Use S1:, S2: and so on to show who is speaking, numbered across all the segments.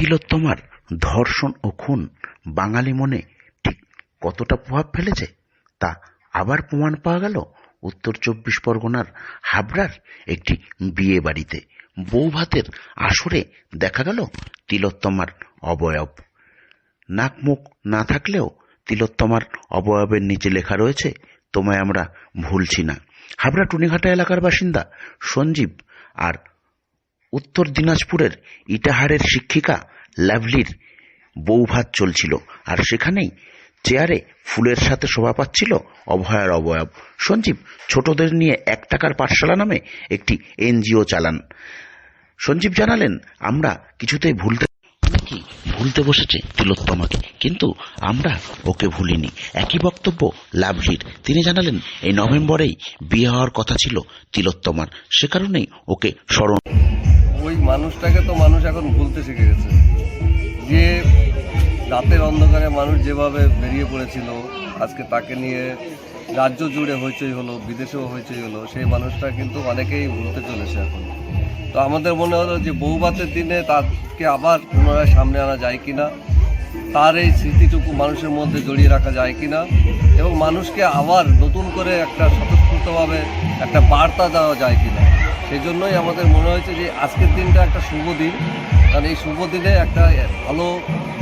S1: তিলোত্তমার ধর্ষণ ও খুন? বাঙালি মনে ঠিক কতটা প্রভাব ফেলেছে? তা আবার প্রমাণ পাওয়া গেল উত্তর চব্বিশ পরগনার হাবড়ার একটি বিয়ে বাড়িতে বৌভাতের আসরে দেখা গেল তিলোত্তমার অবয়ব। নাক মুখ না থাকলেও তিলোত্তমার অবয়বের নিচে লেখা রয়েছে, তোমায় আমরা ভুলছি না। হাবড়া টুনিঘাটা এলাকার বাসিন্দা সঞ্জীব আর উত্তর দিনাজপুরের ইটাহারের শিক্ষিকা লাভলির বৌভাত চলছিল, আর সেখানেই চেয়ারে ফুলের সাথে শোভা পাচ্ছিল অভয়ার অবয়ব। সঞ্জীব ছোটদের নিয়ে এক টাকার পাঠশালা নামে একটি এনজিও চালান। সঞ্জীব জানালেন, আমরা কিছুতেই ভুলতে ভুলতে বসেছে তিলোত্তমাকে কিন্তু আমরা ওকে ভুলিনি। একই বক্তব্য লাভলির। তিনি জানালেন, এই নভেম্বরেই বিয়ে হওয়ার কথা ছিল তিলোত্তমার, সে কারণেই ওকে স্মরণ
S2: মানুষটাকে তো মানুষ এখন ভুলতে শিখে গেছে। যে রাতের অন্ধকারে মানুষ যেভাবে বেরিয়ে পড়েছিল, আজকে তাকে নিয়ে রাজ্য জুড়ে হইচই হলো, বিদেশেও হইচই হলো, সেই মানুষটা কিন্তু অনেকেই ভুলতে চলেছে এখন। তো আমাদের মনে হলো যে বৌভাতের দিনে তাকে আবার পুনরায় সামনে আনা যায় কিনা, তার এই স্মৃতিটুকু মানুষের মধ্যে জড়িয়ে রাখা যায় কিনা, এবং মানুষকে আবার নতুন করে একটা স্বতঃস্ফূর্তভাবে একটা বার্তা দেওয়া যায় কিনা। সেই জন্যই আমাদের মনে হয়েছে যে আজকের দিনটা একটা শুভ দিন। কারণ এই শুভ দিনে একটা ভালো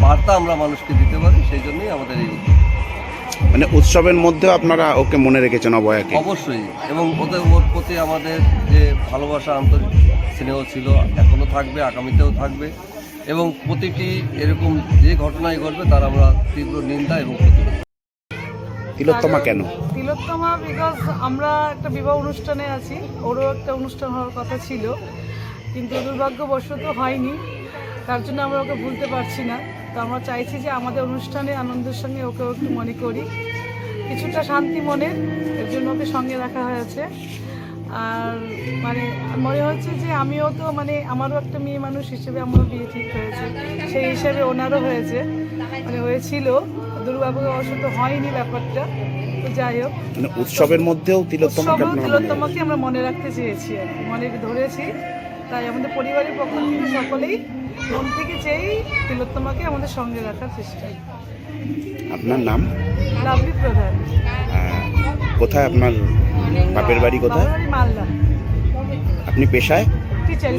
S2: বার্তা আমরা মানুষকে দিতে পারি সেই জন্যই আমাদের এই
S3: মানে উৎসবের মধ্যেও আপনারা ওকে মনে রেখেছেন অবয়াকে?
S2: অবশ্যই। এবং ওদের ওর প্রতি আমাদের যে ভালোবাসা আন্তরিক স্নেহ ছিল এখনও থাকবে আগামীতেও থাকবে। এবং প্রতিটি এরকম যে ঘটনাই ঘটবে তার আমরা তীব্র নিন্দা এবং প্রতিবাদ।
S3: তিলোত্তমা কেন?
S4: তিলোত্তমা বিকজ আমরা একটা বিবাহ অনুষ্ঠানে আছি। ওরও একটা অনুষ্ঠান হওয়ার কথা ছিল। কিন্তু দুর্ভাগ্যবশত হয়নি। তার জন্য আমরা ওকে ভুলতে পারছি না। তো আমরা চাইছি যে আমাদের অনুষ্ঠানে আনন্দের সঙ্গে ওকেও একটু মনে করি। কিছুটা শান্তি মনে এর জন্য ওকে সঙ্গে রাখা হয়েছে। আর মানে মনে হচ্ছে যে আমিও তো মানে আমারও একটা মেয়ে মানুষ হিসেবে আমারও বিয়ে ঠিক হয়েছে। সেই হিসেবে ওনারও হয়েছে। মানে হয়েছিল। দুর্ভাগ্যবশত হয়নি ব্যাপারটা তো যাই হোক।
S3: মানে উৎসবের মধ্যেও তিলোত্তমাকে
S4: উৎসবেও তিলোত্তমাকে আমরা মনে রাখতে চেয়েছি মনে ধরেছি। তাই আমাদের পরিবারের পক্ষ থেকে সকলেই মন থেকে চেয়েই তিলোত্তমাকে আমাদের সঙ্গে রাখার চেষ্টা।
S3: আপনার নাম?
S4: লাভলি প্রধান।
S3: কোথায় আপনার বাপের বাড়ি কোথায়?
S4: মালদা।
S3: আপনি পেশায়?
S4: টিচার